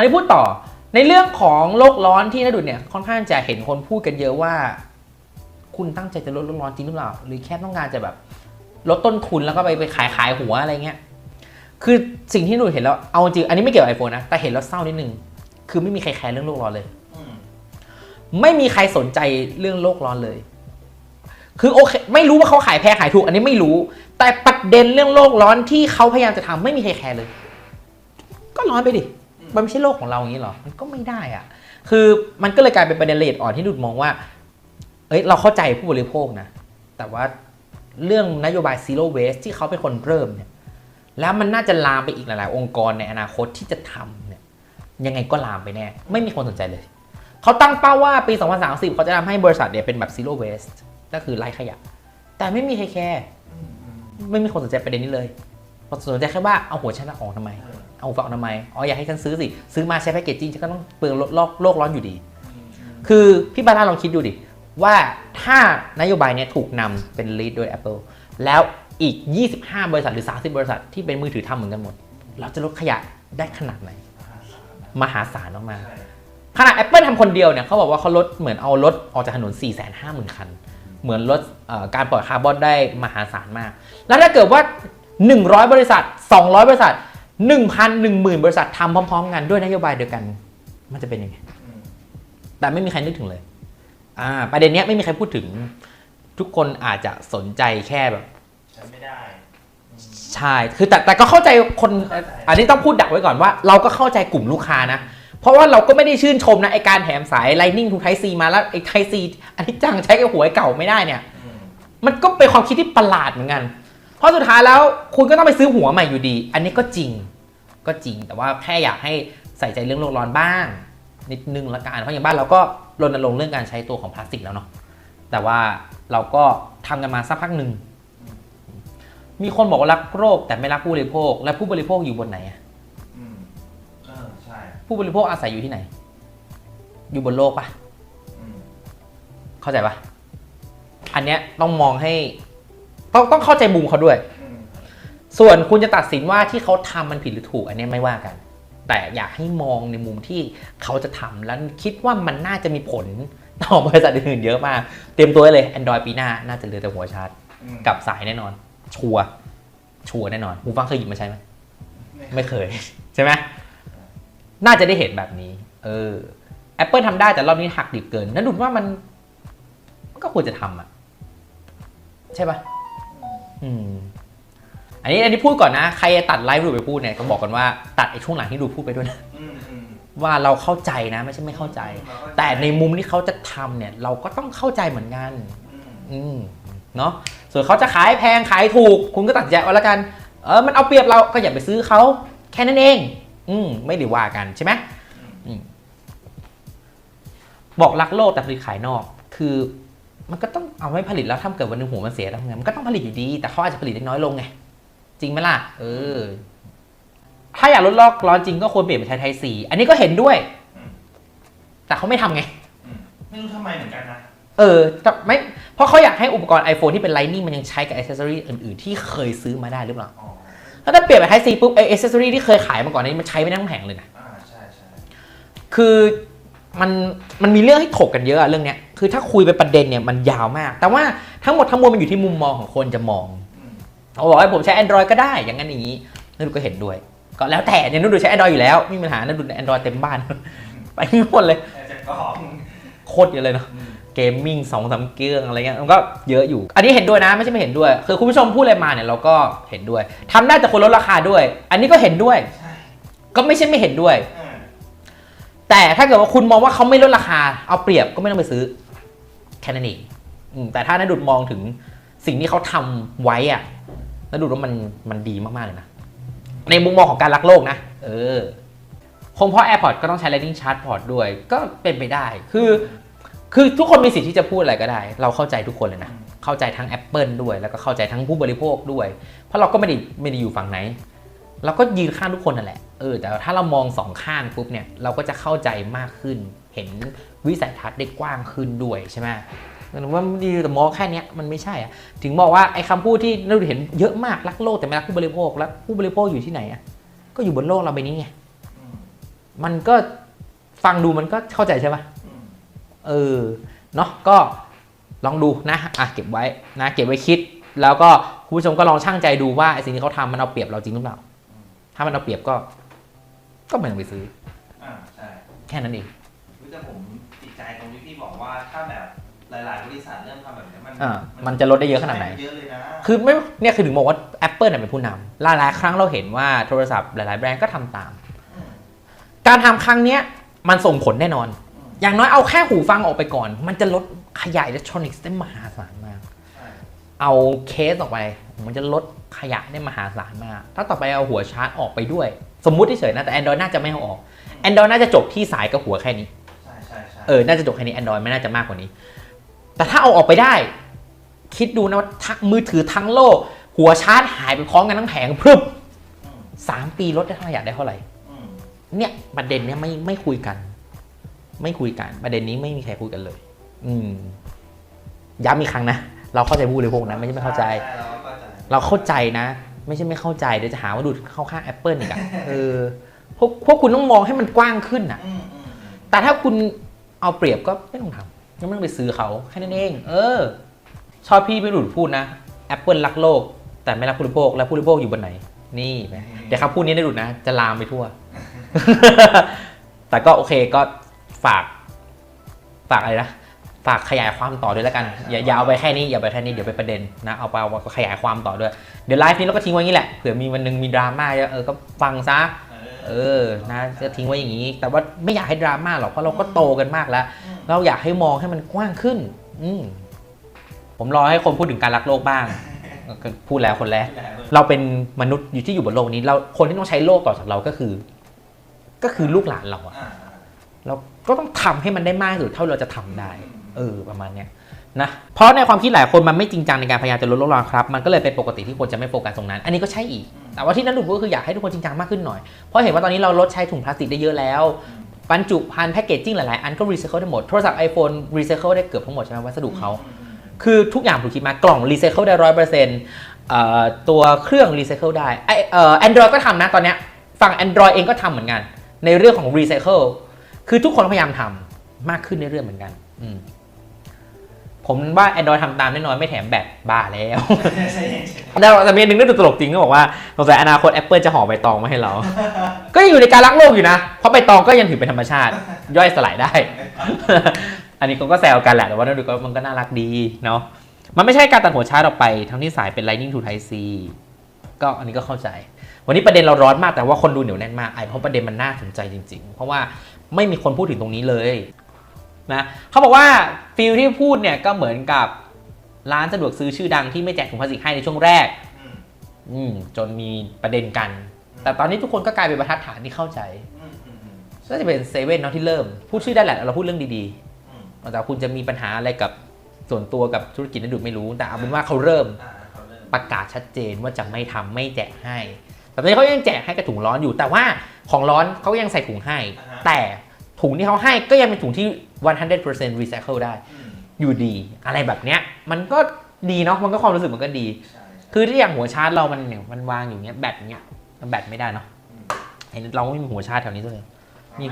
ราวนี้พูดต่อในเรื่องของโลกร้อนที่นดุดเนี่ยค่อนข้างจะเห็นคนพูดกันเยอะว่า คุณตั้งใจจะลดโลกร้อนจริงหรือเปล่า หรือแค่ต้องการจะแบบลดต้นทุนแล้วก็ไปไปขายขายหัวอะไรเงี้ยคือสิ่งที่หนูเห็นแล้วเอาจริงอันนี้ไม่เกี่ยวกับไอโฟนนะแต่เห็นแล้วเศร้านิดนึงคือไม่มีใครแคร์เรื่องโลกร้อนเลยมไม่มีใครสนใจเรื่องโลกร้อนเลย คือโอเคไม่รู้ว่าเขาขายแพงขายถูก อันนี้ไม่รู้ แต่ประเด็นเรื่องโลกร้อนที่เขาพยายามจะทำไม่มีใครแคร์เลย ก็ร้อนไปดิ มันไม่ใช่โลกของเราอย่างนี้หรอ มันก็ไม่ได้อะคือมันก็เลยกลายเป็นประเด็นละเอียดอ่อนที่ดุดมองว่า เอ้ยเราเข้าใจผู้บริโภคนะ แต่ว่าเรื่องนโยบาย zero waste ที่เขาเป็นคนเริ่มเนี่ย แล้วมันน่าจะลามไปอีกหลาย ๆ องค์กรในอนาคตที่จะทำเนี่ย ยังไงก็ลามไปแน่ ไม่มีคนสนใจเลย เขาตั้งเป้าว่าปี 2030 เขาจะทำให้บริษัทเนี่ยเป็นแบบ zero waste ก็คือไร้ขยะ แต่ไม่มีใครแคร์ ไม่มีคนสนใจประเด็นนี้เลย สนใจแค่ว่าเอาหัวฉันออกทำไม เออเอาหูฟังออกทำไม อ๋ออยากให้ฉันซื้อสิ ซื้อมาใช้แพคเกจจิ้งฉันก็ต้องเปลืองโลกโลกโลกร้อนอยู่ดีอืมอืมคือพี่บาร่าลองคิดดูดิ ว่าถ้านโยบายเนี้ยถูกนำเป็น lead โดย Apple แล้วอีก 25 บริษัทหรือ 30 บริษัทที่เป็นมือถือทำเหมือนกันหมด เราจะลดขยะได้ขนาดไหน มหาศาลมากใช่ๆขนาด Apple ทำคนเดียวเนี่ยเขาบอกว่าเขาลดเหมือนเอารถออกจากถนน 450,000 คัน เหมือนลดเอ่อการปล่อยคาร์บอนได้มหาศาลมาก แล้วถ้าเกิดว่า 100 บริษัท 200 บริษัท 1,000 10,000 บริษัททำพร้อมๆ กันด้วยนโยบายเดียวกัน มันจะเป็นยังไงอืมแต่ไม่มีใครนึกถึงเลย อ่า ประเด็นเนี้ยไม่มีใครพูดถึง ทุกคนอาจจะสนใจแค่แบบฉันไม่ได้อืมใช่ คือแต่แต่ก็เข้าใจคนอันนี้ต้องพูดดักไว้ก่อนว่า เราก็เข้าใจกลุ่มลูกค้านะ เพราะว่าเราก็ไม่ได้ชื่นชมนะไอการแถมสาย Lightning to Type C มาแล้วไอ Type C อันนี้จังใช้กับหัวไอ้เก่าไม่ได้เนี่ย อืมมันก็เป็นความคิดที่ประหลาดเหมือนกัน เพราะสุดท้ายแล้วคุณก็ต้องไปซื้อหัวใหม่อยู่ดี อันนี้ก็จริงก็จริง แต่ว่าแค่อยากให้ใส่ใจเรื่องโลกร้อนบ้าง นิดนึงละกันเพราะอย่างบ้านเราก็รณรงค์เรื่องการใช้ตัวของพลาสติกแล้วเนาะแต่ว่าเราก็ทำกันมาสักพักหนึ่งมีคนบอกว่ารักโลกแต่ไม่รักผู้บริโภค และผู้บริโภคอยู่บนไหนอะอืมเออใช่ผู้บริโภคอาศัยอยู่ที่ไหน อยู่บนโลกปะอืมเข้าใจปะอันเนี้ยต้องมองให้ ต้องต้องเข้าใจมุมเขาด้วยอืมส่วนคุณจะตัดสินว่าที่เขาทำมันผิดหรือถูกอันเนี้ยไม่ว่ากัน แต่อยากให้มองในมุมที่เขาจะทำแล้วคิดว่ามันน่าจะมีผลต่อบริษัทอื่นๆเยอะมาก เตรียมตัวไว้เลย Android ปีหน้าน่าจะเหลือแต่หัวชาร์จอืมกับสายแน่นอน ชัวร์ชัวร์แน่นอนหูฟังเคยหยิบมาใช้ไหมไม่เคย ใช่ไหมน่าจะได้เห็นแบบนี้ เออ Apple ทำได้แต่รอบนี้หักดิบเกินนั่นดูว่ามันมันก็ควรจะทำอะ ใช่ปะอืม อันนี้อันนี้พูดก่อนนะ ใครจะตัดไลฟ์ดูไปพูดเนี่ยก็บอกกันว่าตัดไอ้ช่วงหลังที่ดูพูดไปด้วยนะอืมอืมว่าเราเข้าใจนะไม่ใช่ไม่เข้าใจเราก็แต่ในมุมที่เขาจะทำเนี่ย เราก็ต้องเข้าใจเหมือนกัน อืมอืมเนาะส่วนเขาจะขายแพงขายถูก คุณก็ตัดใจเอาละกัน เออมันเอาเปรียบเราก็อย่าไปซื้อเขาแค่นั้นเอง อืมไม่ได้ว่ากันใช่ไหมอืมบอกรักโลกแต่ผลิตขายนอก คือ มันก็ต้องเอาไม่ผลิตแล้วถ้าเกิดวันหนึงหัวมันเสียแล้วไงมันก็ต้องผลิตอยู่ดี แต่เขาอาจจะผลิตได้น้อยลงไงจริงไหมล่ะเออ ถ้าอยากลดโลกร้อนจริงก็ควรเปลี่ยนไปใช้ไทยสีอันนี้ก็เห็นด้วย แต่เขาไม่ทำไงอืมไม่รู้ทำไมเหมือนกันนะเออแต่ไม่เพราะเขาอยากให้อุปกรณ์ iPhone ที่เป็น Lightning มันยังใช้กับอ c เซ s ซอรีอื่นๆ ที่เคยซื้อมาได้หรือเปล่าอ๋อถ้าถ้าเปลี่ยนไป Type C ปุ๊บไออ c เซ s ซอรีที่เคยขายมาก่อนนี้มันใช้ไม่ได้ทั้งแผงเลยนะอ่าใช่ใช่คือมันมันมีเรื่องให้ถกกันเยอะอะเรื่องเนี้ย คือถ้าคุยไปประเด็นเนี่ยมันยาวมาก แต่ว่าทั้งหมดทั้งมวลมันอยู่ที่มุมมองของคนจะมองอืมเขาบอกว่าผมใช้ Android ก็ได้อย่างนั้นอย่างนี้นันดูก็เห็นด้วย ก็แล้วแต่เนี่ยนันดูใช้ Android อยู่แล้วไม่มีปัญหานันดู Android เต็มบ้าน ไปหมดเลยแต่จะกรองโคตรเยอะเลยเนาะอืมเกมมิ่งสองสามเกรื่องอะไรเงี้ยมันก็เยอะอยู่ อันนี้เห็นด้วยนะไม่ใช่ไม่เห็นด้วย คือคุณผู้ชมพูดอะไรมาเนี่ยเราก็เห็นด้วยทำได้แต่คนลดราคาด้วย อันนี้ก็เห็นด้วยใช่ก็ไม่ใช่ไม่เห็นด้วยอ่าแต่ถ้าเกิดว่าคุณมองว่าเขาไม่ลดราคา เอาเปรียบก็ไม่ต้องไปซื้อ แค่นั้นเองแต่ถ้านดุดมองถึงสิ่งที่เขาทำไว้อะนดุดว่ามันมันดีมากๆเลยนะ ในมุมมองของการรักโลกนะ เออคงเพราะ AirPods ก็ต้องใช้ Lightning Charge Port ด้วย ก็เป็นไปได้ คือ คือทุกคนมีสิทธิ์ที่จะพูดอะไรก็ได้ เราเข้าใจทุกคนเลยนะ เข้าใจทั้ง Apple ด้วย แล้วก็เข้าใจทั้งผู้บริโภคด้วย เพราะเราก็ไม่ได้ไม่ได้อยู่ฝั่งไหน เราก็ยืนข้างทุกคนนั่นแหละ เออ แต่ถ้าเรามองสองข้างปุ๊บเนี่ย เราก็จะเข้าใจมากขึ้น เห็นวิสัยทัศน์ได้กว้างขึ้นด้วยใช่ไหมแต่ว่ามันดีแต่มองแค่เนี้ยมันไม่ใช่อะถึงบอกว่าไอ้คำพูดที่เราเห็นเยอะมากรักโลกแต่ไม่รักผู้บริโภค แล้วผู้บริโภคอยู่ที่ไหนอะก็อยู่บนโลกเราใบนี้ไงอืมมันก็ฟังดูมันก็เข้าใจใช่ปะอืมเออเนาะก็ลองดูนะอะเก็บไว้นะ เก็บไว้คิด แล้วก็คุณผู้ชมก็ลองช่างใจดูว่าไอ้สิ่งที่เขาทำมันเอาเปรียบเราจริงหรือเปล่า ถ้ามันเอาเปรียบก็ ก็ไม่ต้องไปซื้ออ่าใช่แค่นั้นเอง รู้แต่ผมติดใจตรงที่พี่บอกว่าถ้าแบบหลาย ๆ บริษัทเริ่มทำแบบนี้มันอ่ามันจะลดได้เยอะขนาดไหน เยอะเลยนะคือไม่เนี่ยคือถึงบอกว่า Apple น่ะเป็นผู้นำหลาย ๆ ครั้งเราเห็นว่าโทรศัพท์หลาย ๆ แบรนด์ก็ทำตามมการทำครั้งเนี้ยมันส่งผลแน่นอนอืมอย่างน้อยเอาแค่หูฟังออกไปก่อน มันจะลดขยายอิเล็กทรอนิกส์ได้มหาศาลมากใช่เอาเคสออกไป มันจะลดขยะได้มหาศาลมาก ถ้าต่อไปเอาหัวชาร์จออกไปด้วย สมมุติเฉยๆนะแต่ Android น่าจะไม่เอาออก Android น่าจะจบที่สายกับหัวแค่นี้ใช่ใช่ใช่ เออ น่าจะจบแค่นี้ Android ไม่น่าจะมากกว่านี้ แต่ถ้าเอาออกไปได้ คิดดูนะว่าทั้งมือถือทั้งโลก หัวชาร์จหายไปพร้อมกันทั้งแผงพรึบอืมสามปีลดได้ขยะได้เท่าไหร่อืมเนี่ยประเด็นเนี้ยไม่ไม่คุยกัน ไม่คุยกัน ประเด็นนี้ไม่มีใครคุยกันเลย อืมย้ำอีกครั้งนะ เราเข้าใจผู้บริโภคนะ ไม่ใช่ไม่เข้าใจช่เราก็เข้าใจเราเข้าใจนะ ไม่ใช่ไม่เข้าใจเดี๋ยวจะหาว่าดูเข้าข้าง Apple อีกอะเออพวกพวกคุณต้องมองให้มันกว้างขึ้นอะอืมอืมอืมแต่ถ้าคุณ เอาเปรียบก็ไม่ต้องทำไม่ต้องไปซื้อเขาแค่นั้นเอง เออ ชอบพี่ไม่หลุดพูดนะ Apple รักโลก แต่ไม่รักผู้บริโภคแล้วผู้บริโภคอยู่บนไหน นี่ไหมเดี๋ยวครับพูดนี้ได้หลุดนะ จะลามไปทั่ว แต่ก็โอเคก็ฝาก ฝากอะไรนะฝากขยายความต่อด้วยแล้วกัน อย่าอย่าเอาไปแค่นี้อย่าไปแค่นี้เดี๋ยวไปประเด็นนะเอาไปเอาขยายความต่อด้วย เดี๋ยวไลฟ์นี้เราก็ทิ้งไว้ย่างนี้แหละเผื่อมีวันหนึงมีดราม่าเยอะเออก็ฟังซะ เออนะจะทิ้งไว้อย่างนี้ แต่ว่าไม่อยากให้ดราม่าหรอกเพราะเราก็โตกันมากแล้วอืมเราอยากให้มองให้มันกว้างขึ้น อืมผมรอให้คนพูดถึงการรักโลกบ้างก็พูดแล้วคนแรกเราเป็นมนุษย์อยู่ที่อยู่บนโลกนี้ เราคนที่ต้องใช้โลกต่อจากเราก็คือ ก็คือลูกหลานเราอะอ่าเราก็ต้องทำให้มันได้มากที่สุดเท่าเราจะทำได้ เออประมาณเนี้ยนะเพราะในความคิดหลายคนมันไม่จริงจังในการพยายามจะลดโลกร้อนครับ มันก็เลยเป็นปกติที่คนจะไม่โฟกัสตรงนั้น อันนี้ก็ใช่อีก แต่ว่าที่นั่นดูก็คืออยากให้ทุกคนจริงจังมากขึ้นหน่อย เพราะเห็นว่าตอนนี้เราลดใช้ถุงพลาสติกได้เยอะแล้วบรรจุภัณฑ์แพคเกจจิ้งหลาย ๆ อันก็รีไซเคิลได้หมด โทรศัพท์ iPhone รีไซเคิลได้เกือบทั้งหมดใช่ไหมวัสดุเขาคือทุกอย่างถูกคิดมากล่องรีไซเคิลได้ร้อยเปอร์เซ็นต์ตัวเครื่องรีไซเคิลได้ไอแอนดรอยก็ทำนะตอนเนี้ยฝั่ง Android เองก็ทำเหมือนกัน ในเรื่องของรีไซเคิลคือทุกคนพยายามทำมากขึ้นในเรื่องเหมือนกันอืม ผมว่า Android ทำตามแน่นอนไม่แถมแบตบ้าแล้วใช่แต่แต่มีอันหนึ่งน่าดูตลกจริงก็บอกว่าสงสัยอนาคต Apple จะห่อใบตองมาให้เรา ก็ยังอยู่ในการรักโลกอยู่นะ เพราะใบตองก็ยังถือเป็นธรรมชาติย่อยสลายได้ อันนี้เขาก็แซวกันแหละ แต่ว่าน่าดูก็มันก็น่ารักดีเนาะมันไม่ใช่การตัดหัวชาร์จออกไป ทั้งที่สายเป็น Lightning to Type C ก็อันนี้ก็เข้าใจ วันนี้ประเด็นเราร้อนมากแต่ว่าคนดูเหนียวแน่นมากไอ้เพราะประเด็นมันน่าสนใจจริง ๆ เพราะว่าไม่มีคนพูดถึงตรงนี้เลย นะเขาบอกว่าฟิลที่พูดเนี่ยก็เหมือนกับร้านสะดวกซื้อชื่อดังที่ไม่แจกถุงพลาสติกให้ในช่วงแรก อืมอืมจนมีประเด็นกัน แต่ตอนนี้ทุกคนก็กลายเป็นบรรทัดฐานที่เข้าใจอืมอืมอืมก็จะเป็นเซเว่นเนาะที่เริ่ม พูดชื่อได้แหละเราพูดเรื่องดีอืมๆแต่คุณจะมีปัญหาอะไรกับส่วนตัวกับธุรกิจนั้นดูไม่รู้ แต่เอาเป็นว่าเขาเริ่มอ่าเขาเริ่มประกาศชัดเจนว่าจะไม่ทำไม่แจกให้แต่ตอนนี้เขายังแจกให้กับถุงร้อนอยู่ แต่ว่าของร้อนเขายังใส่ถุงให้ แต่ ถุงที่เขาให้ก็ยังเป็นถุงที่ 100% recycle ได้อืมอยู่ดี อะไรแบบเนี้ย มันก็ดีเนาะมันก็ความรู้สึกมันก็ดีใช่คือที่อย่างหัวชาร์จเรามันเนี่ยมันวางอยู่เนี้ยแบตเนี้ยมันแบตไม่ได้เนาะอืมเห็นเราก็ไม่มีหัวชาร์จแถวนี้ด้วยนี่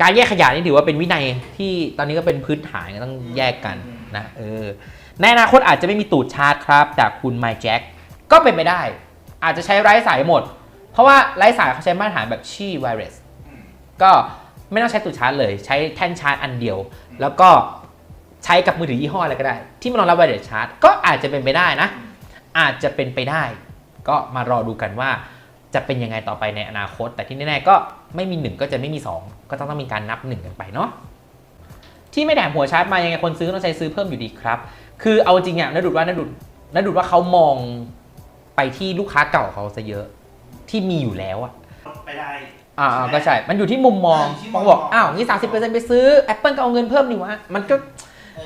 การแยกขยะนี่ถือว่าเป็นวินัยที่ตอนนี้ก็เป็นพื้นฐานก็ต้องแยกกันนะเออในอนาคตอาจจะไม่มีตูดชาร์จครับ จากคุณ My Jack ก็เป็นไปได้ อาจจะใช้ไร้สายหมด เพราะว่าไร้สายเขาใช้มาตรฐานแบบชี่ไวรัสอืมก็ ไม่ต้องใช้ตูดชาร์จเลย ใช้แท่นชาร์จอันเดียว แล้วก็ใช้กับมือถือยี่ห้ออะไรก็ได้ ที่มันรองรับไวรัสชาร์จก็อาจจะเป็นไปได้นะ อาจจะเป็นไปได้ ก็มารอดูกันว่าจะเป็นยังไงต่อไปในอนาคต แต่ที่แน่ๆก็ไม่มี 1 ก็จะไม่มี 2 ก็ต้องต้องมีการนับ 1 กันไปเนาะที่ไม่แถมหัวชาร์จมายังไงคนซื้อต้องใช้ซื้อเพิ่มอยู่ดีครับ คือเอาจริงอะนดุดว่านดุดนดุดว่าเขามองไปที่ลูกค้าเก่าเขาซะเยอะที่มีอยู่แล้วอะไปได้ อ่าอ่าก็ใช่ มันอยู่ที่มุมมองอยู่ที่บางบอกมุมมองอ้าวงี้สามสิบเปอร์เซ็นต์ไปซื้อ Apple ก็เอาเงินเพิ่มนี่วะ มันก็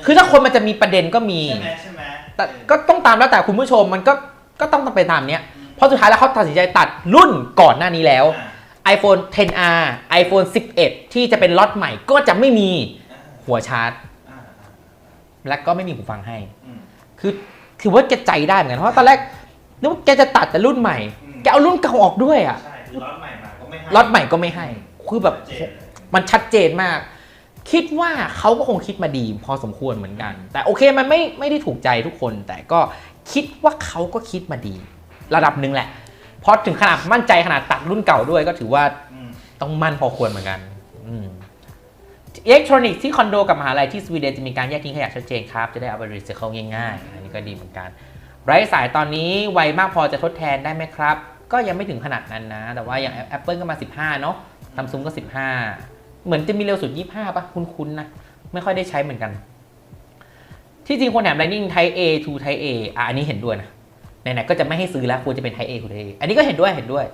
เคือถ้าคนมันจะมีประเด็นก็มี ใช่ไหมใช่ไหมแต่ก็ต้องตามแล้วแต่คุณผู้ชมมันก็ ก็ต้องไปตามเนี้ย เพราะสุดท้ายแล้วเขาตัดสินใจตัดรุ่นก่อนหน้านี้แล้วอ่า iPhone 10R iPhone 11 ที่จะเป็นล็อตใหม่ก็จะไม่มีหัวชาร์จอ่าอ่าและก็ไม่มีหูฟังให้อืมคือถือว่าแกใจได้เหมือนกัน เพราะตอนแรกนึกว่าแกจะตัดแต่รุ่นใหม่อืมแกเอารุ่นเก่าออกด้วยอะ ใช่คือล็อตใหม่มาก็ ไม่ให้ล็อตใหม่ก็ไม่ให้ คือแบบชัดเจนเลยมันชัดเจนมาก คิดว่าเขาก็คงคิดมาดีพอสมควรเหมือนกัน แต่โอเคมันไม่ไม่ได้ถูกใจทุกคน แต่ก็คิดว่าเขาก็คิดมาดี ระดับหนึ่งแหละเพราะถึงขนาดมั่นใจขนาดตัดรุ่นเก่าด้วยก็ถือว่า อืมต้องมั่นพอควรเหมือนกันอิเล็กทรอนิกส์ที่คอนโดกับมหาลัยที่สวีเดนจะมีการแยกทิ้งขยะชัดเจนครับ จะได้เอาไปรีไซเคิลง่ายๆ อันนี้ก็ดีเหมือนกัน ไร้สายตอนนี้ไวมากพอจะทดแทนได้ไหมครับ ก็ยังไม่ถึงขนาดนั้นนะ แต่ว่าอย่าง Apple ก็มา 15 เนาะซัมซุงก็ 15 เหมือนจะมีเร็วสุด 25ป่ะคุ้นๆนะ ไม่ค่อยได้ใช้เหมือนกัน ที่จริงคนแถม Lightning Type A to Type A อะอันนี้เห็นด้วยนะไหนๆก็จะไม่ให้ซื้อแล้วควรจะเป็น Type A to Type A อันนี้ก็เห็นด้วยเห็นด้วย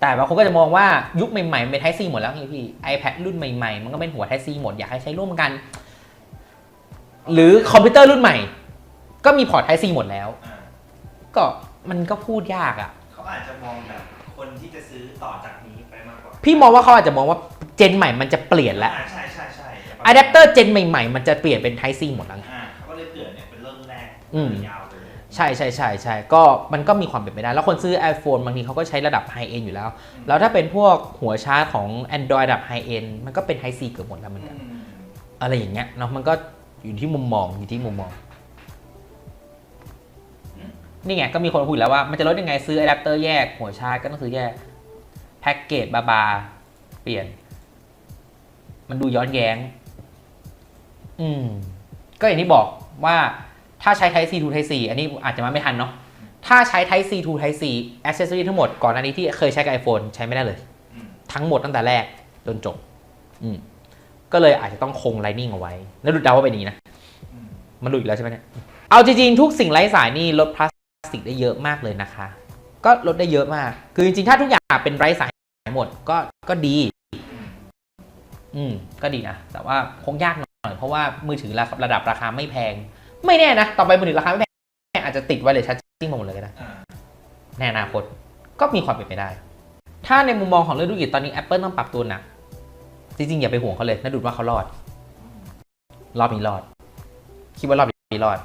แต่บางคนก็จะมองว่ายุคใหม่ๆเป็น Type C หมดแล้วไงพี่ iPad รุ่นใหม่ๆ มันก็เป็นหัว Type C หมดอยากให้ใช้ร่วมกัน หรือคอมพิวเตอร์รุ่นใหม่ ก็มีพอร์ต Type C หมดแล้ว ก็มันก็พูดยากอะ ขาอาจจะมองแบบคนที่จะซื้อต่อจากนี้ไปมากกว่าพี่มองว่าเขาอาจจะมองว่าเจนใหม่มันจะเปลี่ยนแล้วอ่าใช่ใช่ใช่แต่อะแดปเตอร์เจนใหม่ๆ มันจะเปลี่ยนเป็น Type C หมดแล้วไง อ่าเขาก็เลยเปลี่ยนเนี่ยเป็นเริ่มแรกอืม ยาวเลย ใช่ใช่ใช่ใช่ก็มันก็มีความเป็นไปได้ แล้วคนซื้อ iPhone บางทีเขาก็ใช้ระดับ High End อยู่แล้วแล้วถ้าเป็นพวกหัวชาร์จของ Android ระดับ High End มันก็เป็น Type C เกือบหมดแล้วเหมือนกัน อืมอะไรอย่างเงี้ยเนาะมันก็อยู่ที่มุมมองอยู่ที่มุมมอง นี่ไงก็มีคนพูดแล้วว่ามันจะลดยังไงซื้ออะแดปเตอร์แยกหัวชาร์จก็ต้องซื้อแยกแพ็กเกจบาบาๆเปลี่ยน มันดูย้อนแย้ง อืม ก็อย่างที่บอกว่าถ้าใช้ Type C to Type C อันนี้อาจจะมาไม่ทันเนาะถ้าใช้ Type C to Type C accessory ทั้งหมดก่อนหน้านี้ที่เคยใช้กับ iPhone ใช้ไม่ได้เลยอืมทั้งหมดตั้งแต่แรกจนจบ อืมก็เลยอาจจะต้องคง Lightning เอาไว้ แล้วดูเดาว่าเป็นอย่างนี้นะอืมมันหลุดอีกแล้วใช่ไหมเนี่ย เอาจริงๆ ทุกสิ่งไร้สายนี่ลดพลาส ติกได้เยอะมากเลยนะคะ ก็ลดได้เยอะมาก คือจริงๆ ถ้าทุกอย่างเป็นไร้สายหมดก็ก็ดีอืมอืม ก็ดีนะ แต่ว่าคงยากหน่อย เพราะว่ามือถือระดับราคาไม่แพง ไม่แน่นะ ต่อไปมือถือราคาไม่แพงอาจจะติดไวเลสชาร์จิ่งมาหมดเลยก็ได้อ่าในอนาคตก็มีความเป็นไปได้ ถ้าในมุมมองของเรื่องธุรกิจตอนนี้ Apple ต้องปรับตัวหนัก จริงๆ อย่าไปห่วงเขาเลยน่าดูว่าเขารอด รอบนี้รอด คิดว่ารอบนี้รอด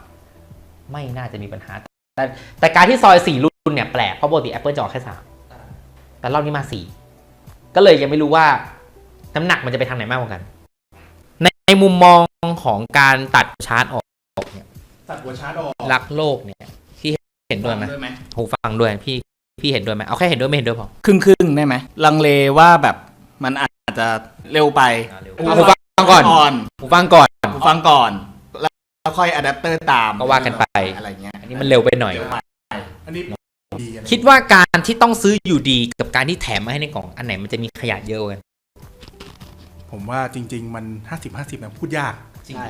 ไม่น่าจะมีปัญหา แต่แต่การที่ซอยสี่รุ่นเนี่ยแปลกเพราะปกติ Apple จะออกแค่สามอ่าแต่รอบนี้มาสี่ก็เลยยังไม่รู้ว่าน้ำหนักมันจะไปทางไหนมากกว่ากัน ในในมุมมองของการตัดชาร์จออกเนี่ยตัดหัวชาร์จออกรักโลกเนี่ยพี่เห็นด้วยไหมด้วยไหมหูฟังด้วยพี่พี่เห็นด้วยไหมเอาแค่เห็นด้วยไม่เห็นด้วยพอครึ่งครึ่งๆได้ไหมลังเลว่าแบบมันอาจจะเร็วไปเอาหูฟังก่อนก่อนหูฟังก่อน หูฟังก่อน แล้วค่อยอะแดปเตอร์ตามก็ว่ากันไป อะไรเงี้ยอันนี้มันเร็วไปหน่อยเร็วไปอันนี้ดีอันนี้คิดว่าการที่ต้องซื้ออยู่ดีกับการที่แถมมาให้ในกล่องอันไหนมันจะมีขยะเยอะกว่ากันผมว่าจริง ๆ มัน 50 50นะพูดยาก ใช่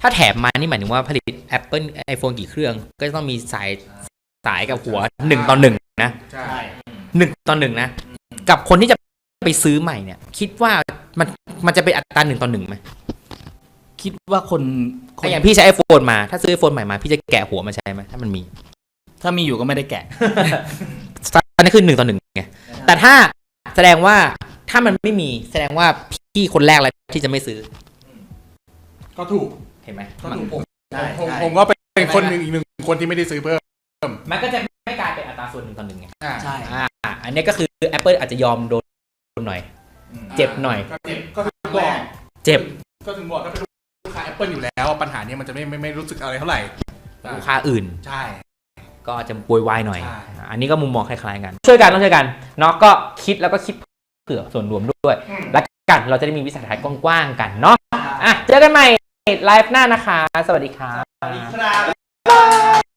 ถ้าแถมมานี่หมายถึงว่าผลิต Apple iPhone กี่เครื่อง ก็จะต้องมีสายสายกับหัวหนึ่งต่อหนึ่งนะใช่ใช่หนึ่งต่อหนึ่งนะ กับคนที่จะไปซื้อใหม่เนี่ย คิดว่ามันมันจะเป็นอัตราหนึ่งต่อหนึ่งไหม คิดว่าคนคถ้านอย่างพี่ใช้ iPhone มา ถ้าซื้อ iPhone ใหม่มา พี่จะแกะหัวมาใช้ไหมถ้ามันมี ถ้ามีอยู่ก็ไม่ได้แกะ อันนี้คือหนึ่งต่อหนึ่งไง แต่ถ้าแสดงว่าถ้ามันไม่มีแสดงว่าพี่คนแรกแล้วที่จะไม่ซื้อ ก็ถูกเห็นไหมก็ถูกผมใช่ผมใช่ผมก็เป็นคนหนึ่งอีกหนึ่งคนที่ไม่ได้ซื้อเพิ่ม มันก็จะไม่กลายเป็นอัตราส่วนหนึ่งต่อหนึ่งไงอ่าใช่ อ่า อันนี้ก็คือ Apple อาจจะยอมโดนหน่อยอืมเจ็บหน่อย ก็เจ็บก็ถึงบอกเจ็บ ก็ถึงบอกถ้าเป็นลูก ค้า Apple อยู่แล้ว ปัญหาเนี้ยมันจะไม่ไม่ไม่รู้สึกอะไรเท่าไหร่ลูกค้าอื่น ใช่ ก็จะป่วยวายหน่อย ใช่ อันนี้ก็มุมมองคล้ายๆกัน ช่วยกันต้องช่วยกันเนาะก็คิดแล้วก็คิดเผื่อส่วนรวมด้วย แล้วกันเราจะได้มีวิสัยทัศน์กว้างๆกันเนาะอะเจอกันใหม่ไลฟ์หน้านะคะ สวัสดีครับ สวัสดีครับ